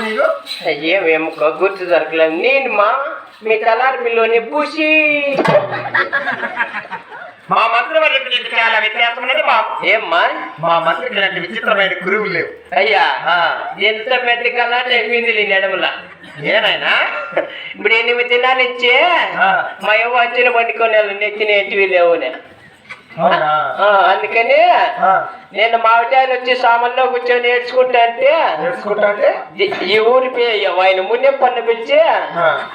నీకు ఏమేమో గుర్తు దొరకలేదు. నేను మా మీ తలారి పిల్లోని పూసి. మా మంత్రి నీకు చాలా వ్యత్యాసం ఉన్నది మా ఏమ్మా మా? మంత్రికి ఇలాంటి విచిత్రమైన గురువులు లేవు. అయ్యా ఎంత పెద్ద కలాట అయిపోయింది నడముల. ఏనాయనా? ఇప్పుడు ఎనిమిది దినాలు ఇచ్చే. మా యవ్వ వచ్చిన పండుకొని వాళ్ళు నెత్తిన ఎట్టివి లేవునే. అవునా ఆ, అందుకని నేను మావిటాయలు వచ్చి సామాన్లో కూర్చొని నేర్చుకుంటా అంటే ఈ- ఊరి పే ఆయన మున్నే పన్ను పిలిచి.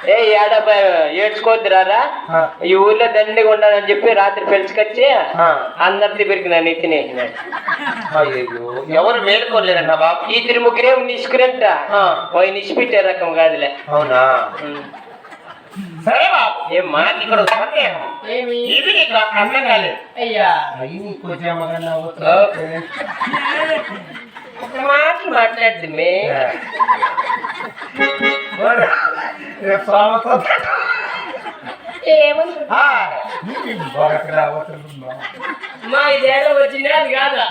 ఏ ఏడబ్బాయి ఏడ్చుకోద్దురారా ఆ. ఈ ఊర్లో దండిగా ఉండాలని చెప్పి రాత్రి పిలుచుకొచ్చి ఆ. అందరి దగ్గరికి నన్ను ఎత్తినేసినాడు అయ్యో ఎవరు మేలుకోలేరన్న బాబు ఈ ఇద్దరు ముగ్గురేం నిష్కురంట. పోయి నిష్పెట్టే రకం కాదులే అవునా. సరే బాబు ఏమ్మా నాకు ఇక్కడ సందేహం. ఇది నీకు అర్థం కాలేదు. అయ్యా. కొంచెం. ఒక మాట్లాడుతుంది మే ఇదేదో వచ్చిందే అది కాదా